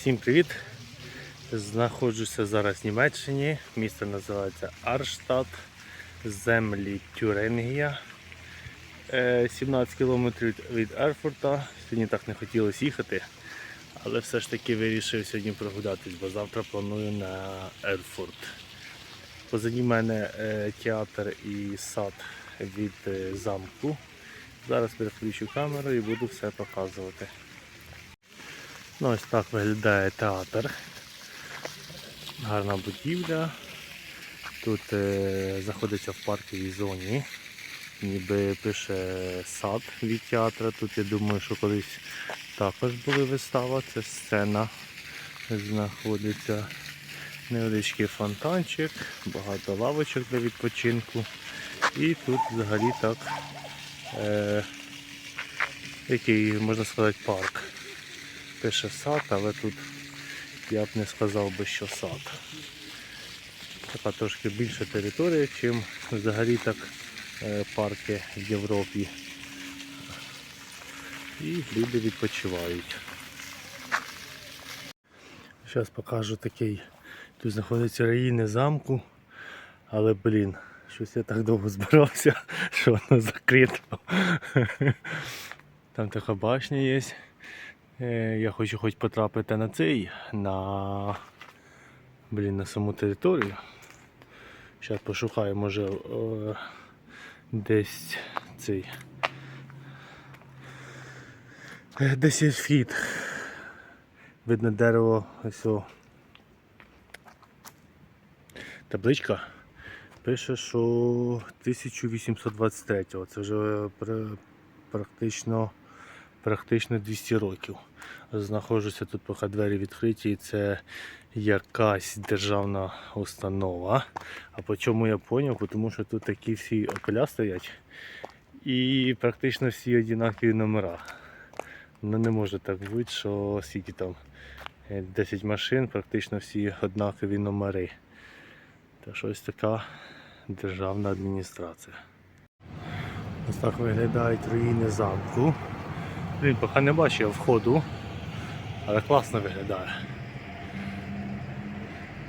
Всім привіт! Знаходжуся зараз в Німеччині. Місто називається Арштадт, землі Тюрингія. Е, 17 кілометрів від Ерфурта. Сьогодні так не хотілося їхати, але все ж таки вирішив сьогодні прогулятись, бо завтра планую на Ерфурт. Позаді мене е, театр і сад від е, замку. Зараз переключу камеру і буду все показувати. Ну, ось так виглядає театр. Гарна будівля. Тут е, знаходиться в парковій зоні. Ніби пише сад від театру. Тут я думаю, що колись також була вистава. Це сцена знаходиться. Невеличкий фонтанчик, багато лавочок для відпочинку. І тут взагалі так е, який можна сказати парк пише сад, але тут я б не сказав би, що сад. Така трошки більша територія, ніж взагалі так е, парки в Європі. І люди відпочивають. Зараз покажу такий. Тут знаходиться руїни замку, але блін, щось я так довго збирався, що воно закрито. Там така башня є. Е, Я хочу хоч потрапити на цей, на, блін, на саму територію. Зараз пошукаю, може е, десь цей. Е, Десь є вхід. Видно дерево ось. о. Табличка пише, що 1823 Це вже практично практично 200 років. Знаходжуся тут, поки двері відкриті, і це якась державна установа. А по чому я зрозумів? Тому що тут такі всі опеля стоять і практично всі однакові номера. Ну не може так бути, що скільки там е, 10 машин, практично всі однакові номери. Та щось така державна адміністрація. Ось так виглядають руїни замку. Блін, поки не бачив входу, але класно виглядає.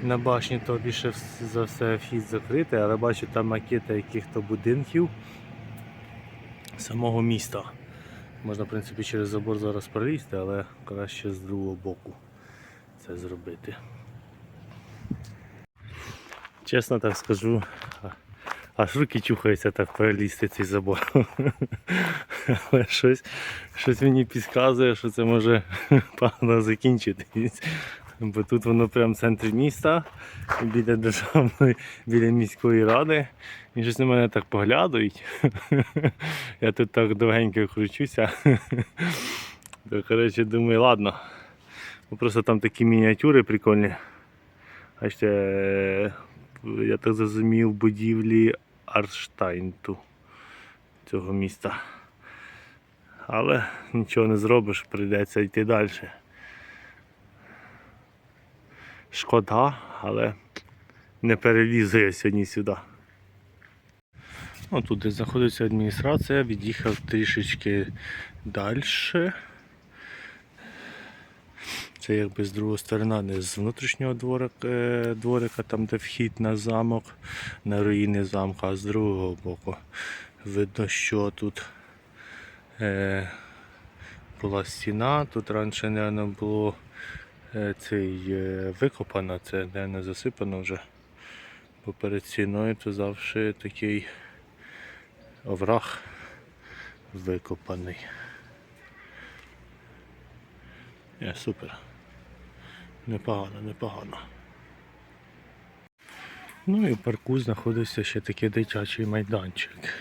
На башні то більше за все вхід закритий, але бачу там макети яких-то будинків самого міста. Можна в принципі через забор зараз пролізти, але краще з другого боку це зробити. Чесно так скажу, аж руки чухаються так перелізти цей забор. Але щось, щось мені підказує, що це може погано закінчитись. Бо тут воно прямо в центрі міста, біля державної, біля міської ради. І щось на мене так поглядають. Я тут так довгенько кручуся. То, коротше, думаю, ладно. Ну, Просто там такі мініатюри прикольні. А ще, е, я так зрозумів, будівлі Арштайнту цього міста. Але нічого не зробиш, прийдеться йти далі. Шкода, але не перелізу я сьогодні сюди. Тут де знаходиться адміністрація, від'їхав трішечки далі. Це якби з другої сторони, не з внутрішнього дворика, е, дворика, там де вхід на замок, на руїни замка, а з другого боку. Видно, що тут е, була стіна, тут раніше не було е, цей е, викопано, це не засипано вже. Бо перед стіною то завжди такий овраг викопаний. Є, супер. Непогано, непогано. Ну і в парку знаходиться ще такий дитячий майданчик.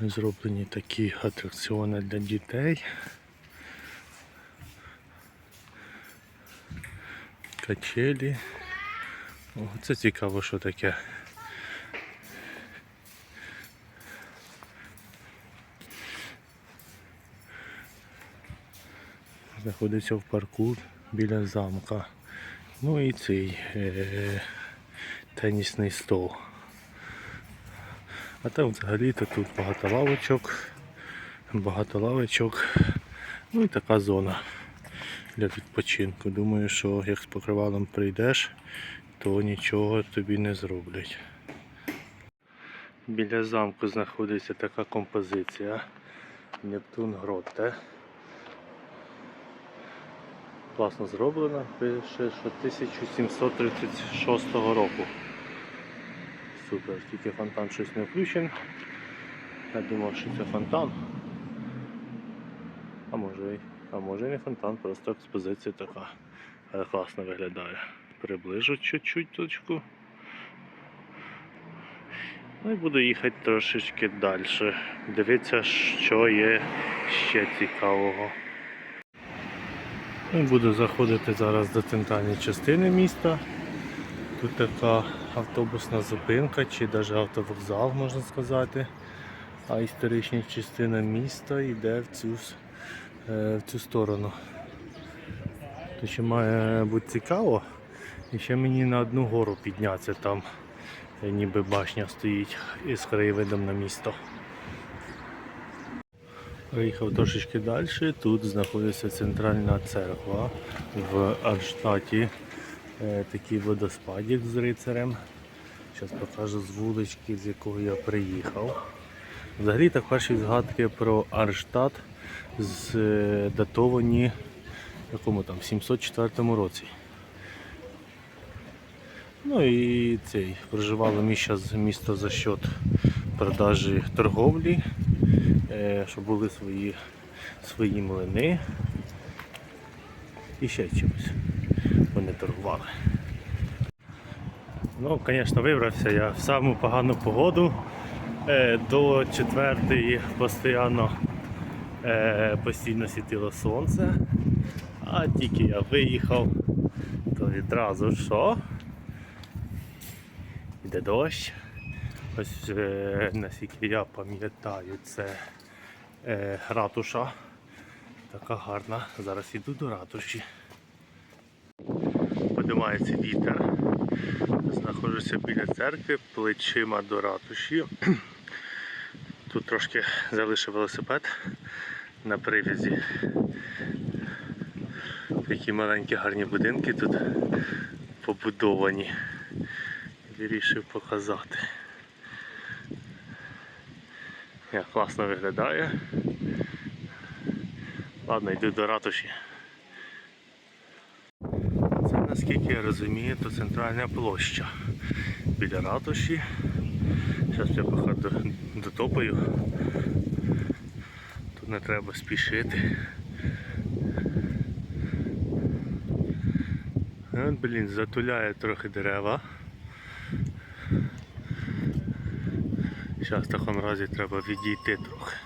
Зроблені такі атракціони для дітей. Качелі. О, це цікаво, що таке. знаходиться в парку біля замка. Ну і цей е- тенісний стол. А там взагалі-то тут багато лавочок, багато лавочок. Ну і така зона для відпочинку. Думаю, що як з покривалом прийдеш, то нічого тобі не зроблять. Біля замку знаходиться така композиція Нептун Гротте. Класно зроблена, пише, що 1736 року. Супер, тільки фонтан щось не включений. Я думав, що це фонтан. А може, і- а може не фонтан, просто експозиція така. Але класно виглядає. Приближу чуть-чуть точку. Ну і буду їхати трошечки далі. Дивіться, що є ще цікавого. Ну, Буду заходити зараз до центральної частини міста. Тут така автобусна зупинка чи навіть автовокзал, можна сказати. А історична частина міста йде в цю, е, в цю сторону. То ще має бути цікаво. І ще мені на одну гору піднятися там, е, ніби башня стоїть із краєвидом на місто. Приїхав трошечки далі. Тут знаходиться центральна церква в Арштаті. Е, Такий водоспадік з рицарем. Зараз покажу з вулички, з якого я приїхав. Взагалі так перші згадки про Арштат з, е, датовані в якому там 704 році. Ну і цей проживало місто, за счет продажі торговлі, щоб були свої, свої млини і ще чимось. Вони торгували. Ну, звісно, вибрався я в саму погану погоду. Е, До четвертої постійно, е, постійно світило сонце. А тільки я виїхав, то відразу що? Йде дощ. Ось е, наскільки я пам'ятаю, це е, ратуша. Така гарна. Зараз іду до ратуші. Подимається вітер. Знаходжуся біля церкви, плечима до ратуші. Тут трошки залишив велосипед на привязі. Такі маленькі гарні будинки тут побудовані. Вирішив показати. Як класно виглядає. Ладно, йду до ратуші. Це наскільки я розумію, то центральна площа біля ратуші. Зараз я походу дотопаю. Тут не треба спішити. От, блін, затуляє трохи дерева. Зараз в такому разі треба відійти трохи.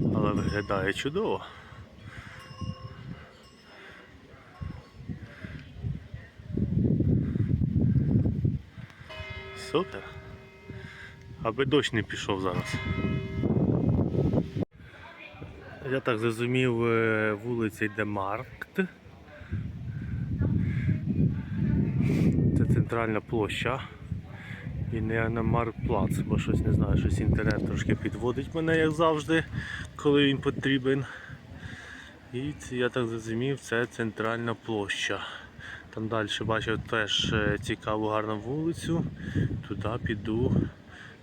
Але виглядає чудово. Супер. Аби дощ не пішов зараз. Я так зрозумів, е, вулиця йде Маркт. Це центральна площа. І не на Маркплац, бо щось не знаю, щось інтернет трошки підводить мене, як завжди, коли він потрібен. І я так зрозумів, це центральна площа. Там далі бачив теж е, цікаву гарну вулицю. Туди піду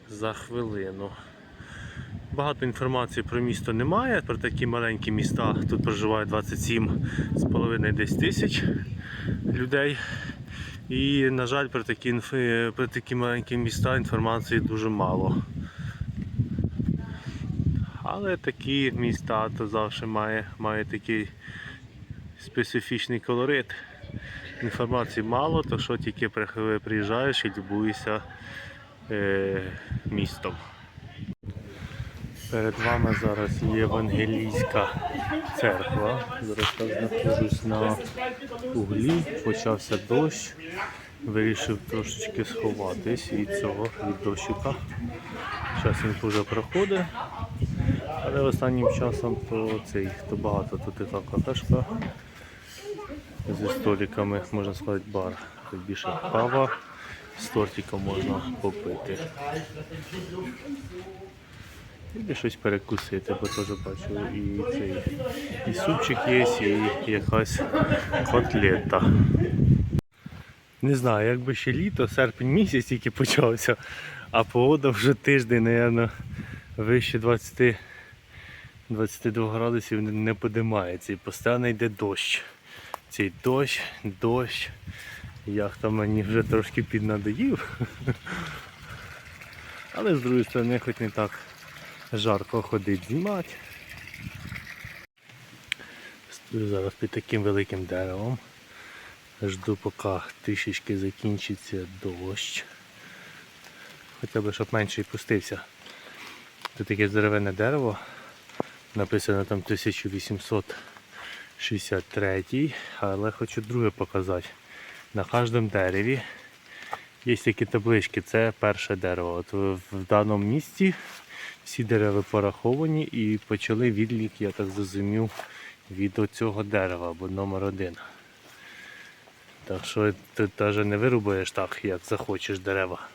за хвилину. Багато інформації про місто немає, про такі маленькі міста. Тут проживає 27,5 десь тисяч людей. І, на жаль, про такі, про такі маленькі міста інформації дуже мало. Але такі міста то завжди має, має такий специфічний колорит. Інформації мало, то що тільки приїжджаєш і любуєшся е, містом. Перед вами зараз є Євангелійська церква. Зараз я знаходжусь на углі, почався дощ. Вирішив трошечки сховатись від цього від дощика. Зараз він вже проходить. Але останнім часом то цей то багато тут така кафешка зі столиками, можна сказати, бар. Тут більше кава, з тортиком можна попити. І щось перекусити, бо теж бачу і цей і супчик є, і якась котлета. Не знаю, якби ще літо, серпень місяць тільки почався, а погода вже тиждень, мабуть, вище 20, 22 градусів не подимається. І постійно йде дощ. Цей дощ, дощ. Яхта мені вже трошки піднадоїв. Але з другої сторони хоч не так жарко ходить знімати. Стою зараз під таким великим деревом. Жду поки трішечки закінчиться дощ. Хоча б щоб менше і пустився. Тут таке дерев'яне дерево. Написано там 1863, але хочу друге показати. На кожному дереві є такі таблички, це перше дерево. От в даному місці всі дерева пораховані і почали відлік, я так зрозумів, від цього дерева або номер один. Так що ти навіть не вирубаєш так, як захочеш дерева.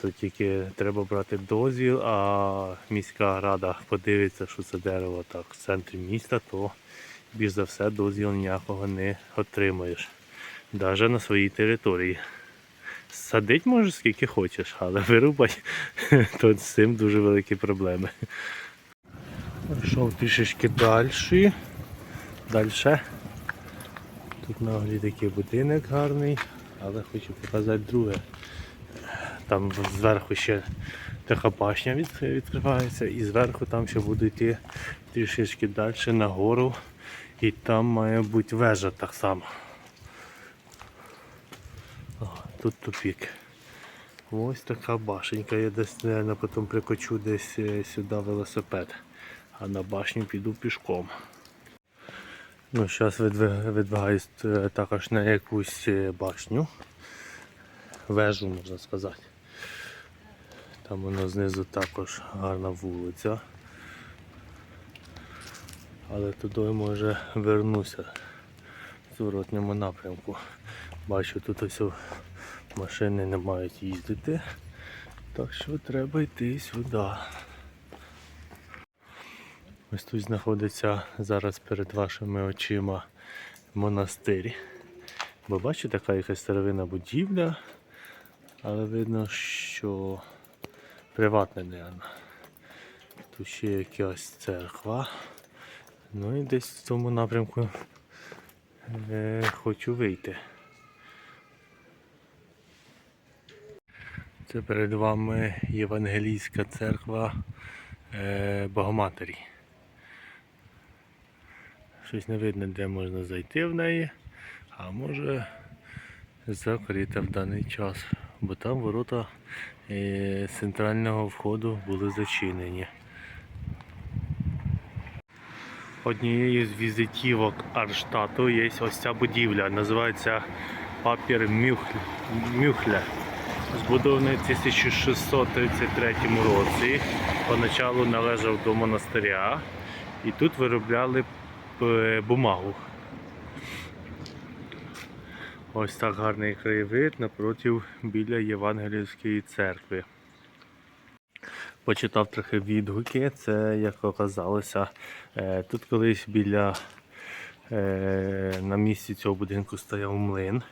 Тут тільки треба брати дозвіл, а міська рада подивиться, що це дерево так в центрі міста, то більш за все дозвіл ніякого не отримаєш. Навіть на своїй території. Садить можеш скільки хочеш, але вирубати, то з цим дуже великі проблеми. Пішов трішечки далі. Далі. Тут на оглі такий будинок гарний, але хочу показати друге. Там зверху ще така башня відкривається і зверху там ще буду йти трішечки далі нагору. І там має бути вежа так само. О, тут тупік. Ось така башенька. Я десь, наверное, потім прикочу десь е, сюди велосипед. А на башню піду пішком. Ну, зараз відбігаюсь е, також на якусь е, башню. Вежу, можна сказати. Там воно знизу також гарна вулиця. Але туди може вернуся в зворотньому напрямку. Бачу, тут ось машини не мають їздити. Так що треба йти сюди. Ось тут знаходиться зараз перед вашими очима монастир. Бо бачите, така якась старовинна будівля, але видно, що приватне, мабуть. Тут ще якась церква. Ну і десь в цьому напрямку е, хочу вийти. Це перед вами Євангелійська церква е, Богоматері. Щось не видно, де можна зайти в неї, а може закрита в даний час, бо там ворота е, центрального входу були зачинені. Однією з візитівок Арштату є ось ця будівля, називається Папір Мюхля. Збудований в 1633 році. Поначалу належав до монастиря і тут виробляли е, бумагу. Ось так гарний краєвид напротив біля Євангелівської церкви. Почитав трохи відгуки, це як оказалося. е, Тут колись біля е, на місці цього будинку стояв млин.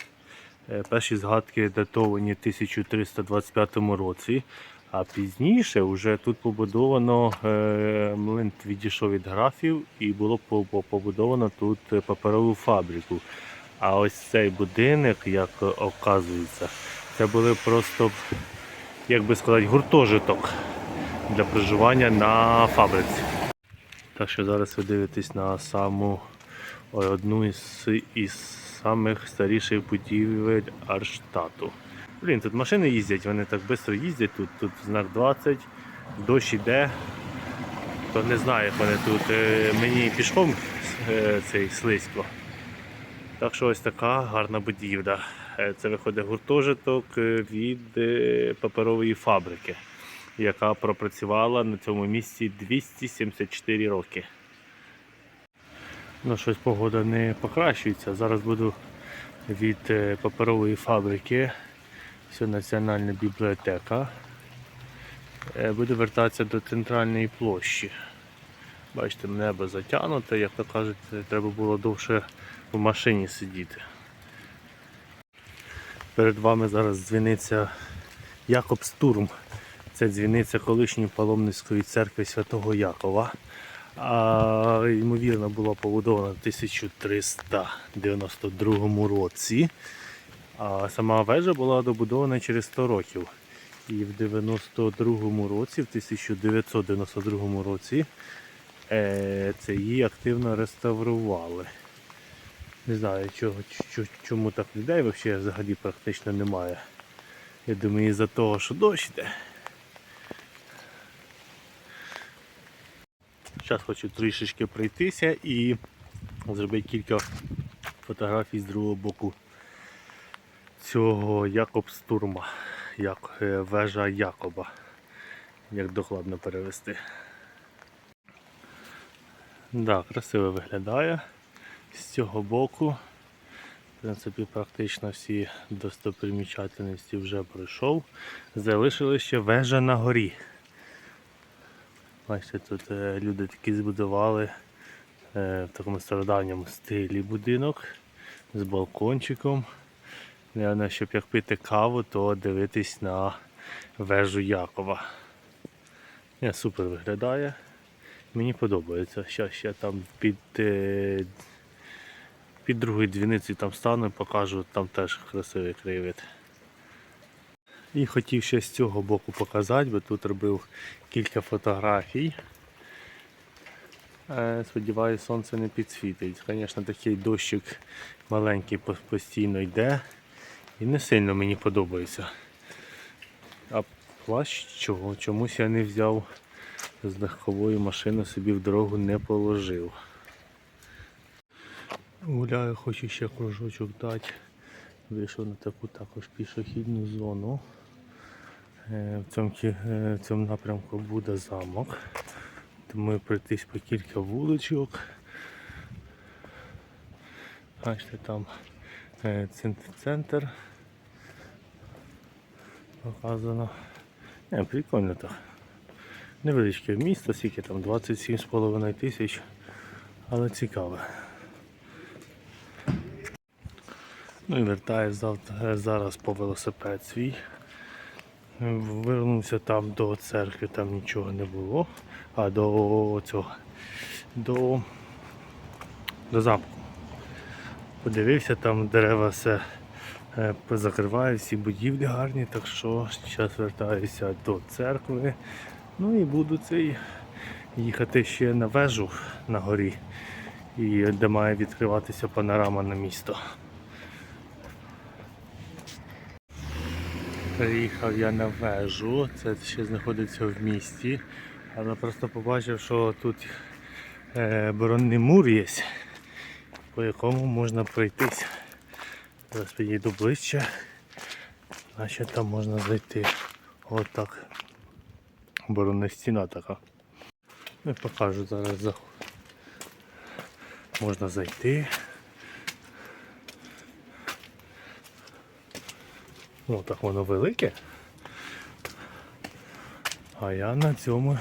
Е, Перші згадки датовані в 1325 році, а пізніше вже тут побудовано е, млин відійшов від графів і було по- по- побудовано тут паперову фабрику. А ось цей будинок, як оказується, це були просто, як би сказати, гуртожиток для проживання на фабриці. Так що зараз ви дивитесь на саму одну із, із самих старіших будівель Арштату. Блін, тут машини їздять, вони так швидко їздять, тут, тут знак 20, дощ іде. То не знаю, як вони тут. Е, Мені пішком е, цей слизько. Так що ось така гарна будівля. Е, Це виходить гуртожиток від паперової фабрики, яка пропрацювала на цьому місці 274 роки. Ну, щось погода не покращується. Зараз буду від е, паперової фабрики. Все національна бібліотека. Е, Буду вертатися до центральної площі. Бачите, небо затягнуте, як то кажуть, треба було довше в машині сидіти. Перед вами зараз дзвіниця Якобстурм. Це дзвіниця колишньої паломницької церкви Святого Якова. А, ймовірно, була побудована в 1392 році. А сама вежа була добудована через 100 років. І в 92 році, в 1992 році, е, це її активно реставрували. Не знаю, чого, чому так людей взагалі практично немає. Я думаю, із-за того, що дощ йде. Зараз хочу трішечки пройтися і зробити кілька фотографій з другого боку цього Якобстурма, як е, вежа Якоба, як докладно перевести. Да, красиво виглядає з цього боку. В принципі, практично всі достопримічательності вже пройшов. Залишилася ще вежа на горі. Бачите, тут е, люди такі збудували е, в такому стародавньому стилі будинок з балкончиком. Наверно, щоб як пити каву, то дивитись на вежу Якова. Не, супер виглядає. Мені подобається. Ще, ще там під, е, під другою дзвіницею там стану і покажу, там теж красивий краєвид. І хотів ще з цього боку показати, бо тут робив кілька фотографій. Е, Сподіваюсь, сонце не підсвітить. Звісно, такий дощик маленький постійно йде. І не сильно мені подобається. А плащ чого? Чомусь я не взяв з легкової машини собі в дорогу не положив. Гуляю, хочу ще кружочок дати. Вийшов на таку також пішохідну зону. Е, В цьому, е, в цьому напрямку буде замок. Тому пройтись по кілька вуличок. Бачите, там е, центр, показано. Не, прикольно так. Невеличке місто, скільки там 27,5 тисяч, але цікаве. Ну і завтра, зараз по велосипед свій. Вернувся там до церкви, там нічого не було. А до цього. До, до замку. Подивився, там дерева все е, позакривають, всі будівлі гарні, так що зараз вертаюся до церкви. Ну і буду цей їхати ще на вежу на горі, і де має відкриватися панорама на місто. Приїхав я на вежу, це ще знаходиться в місті, але просто побачив, що тут е, оборонний мур є, по якому можна пройтись. Зараз підійду ближче, значить там можна зайти. От так. Оборонна стіна така. Ну, покажу зараз. Можна зайти. О, так воно велике. А я на цьому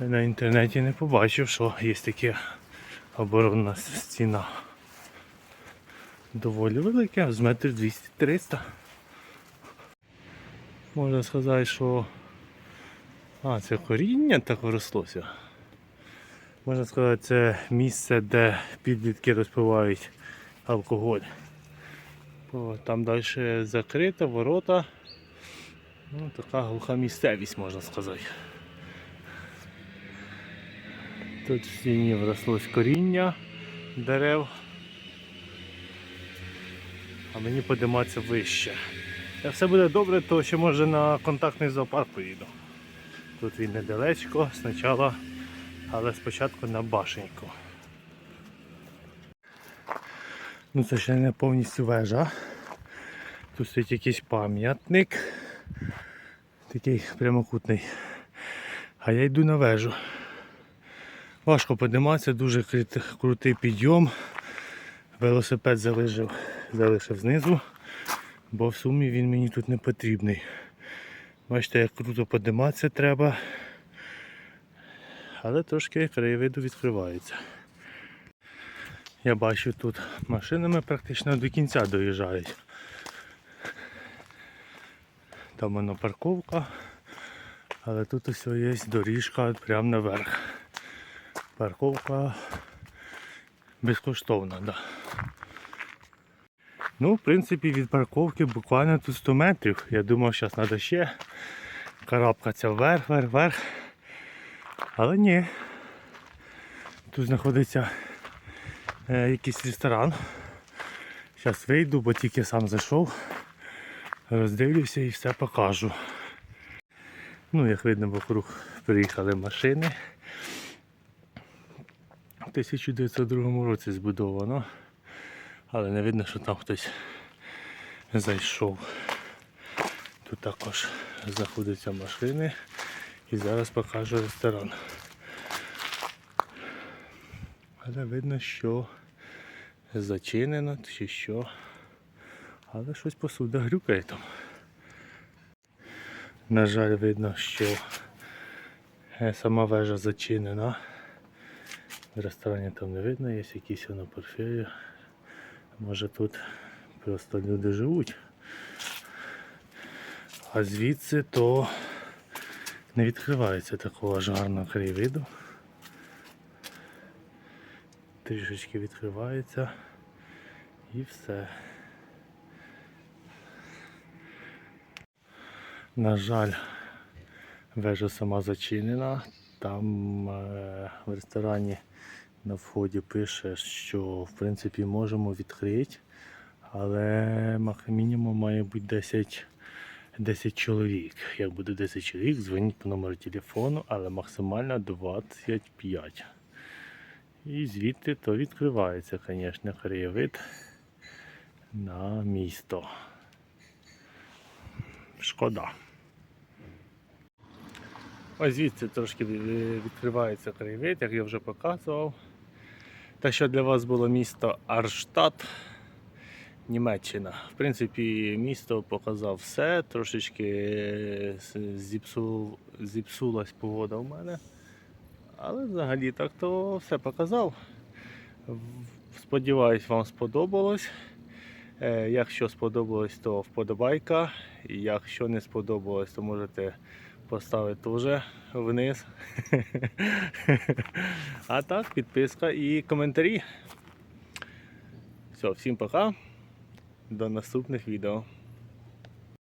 на інтернеті не побачив, що є таке оборонна стіна. Доволі велике, з метрів 200-300. Можна сказати, що а, це коріння так врослося. Можна сказати, це місце, де підлітки розпивають алкоголь. Там далі закрита, ворота. Ну, така глуха місцевість, можна сказати. Тут в стіні врослось коріння дерев. А мені подиматися вище. Як все буде добре, то ще може на контактний зоопарк поїду. Тут він недалечко, спочатку, але спочатку на башеньку. Ну це ще не повністю вежа. Тут стоїть якийсь пам'ятник. Такий прямокутний. А я йду на вежу. Важко підніматися, дуже крутий підйом. Велосипед залишив, залишив знизу, бо в сумі він мені тут не потрібний. Бачите, як круто подиматися треба. Але трошки краєвиду відкривається. Я бачу тут машинами практично до кінця доїжджають. Там воно парковка, але тут ось є доріжка прямо наверх. Парковка безкоштовна, да. Ну, в принципі, від парковки буквально тут 100 метрів. Я думав, зараз треба ще карабкатися вверх, вверх, вверх. Але ні. Тут знаходиться е, якийсь ресторан. Зараз вийду, бо тільки сам зайшов. Роздивлюся і все покажу. Ну, як видно, вокруг приїхали машини. У 1902 році збудовано, але не видно, що там хтось зайшов. Тут також знаходяться машини і зараз покажу ресторан. Але видно, що зачинено чи що. Але щось посуда грюкає там. На жаль, видно, що е, сама вежа зачинена. В ресторані там не видно, є якісь воно портфелі. Може тут просто люди живуть. А звідси то не відкривається такого ж гарного краєвиду. Трішечки відкривається і все. На жаль, вежа сама зачинена. Там е, в ресторані на вході пише, що в принципі можемо відкрити, але мінімум має бути 10, 10 чоловік. Як буде 10 чоловік, дзвоніть по номеру телефону, але максимально 25. І звідти то відкривається, звісно, краєвид на місто. Шкода. Ось звідси трошки відкривається краєвид, як я вже показував. Те, що для вас було місто Арштат, Німеччина. В принципі, місто показав все, трошечки е, зіпсу, зіпсулась погода в мене. Але взагалі так то все показав. Сподіваюсь, вам сподобалось. Е, Якщо сподобалось, то вподобайка. Якщо не сподобалось, то можете поставити теж вниз. А так, підписка і коментарі. Все, всім пока. До наступних відео.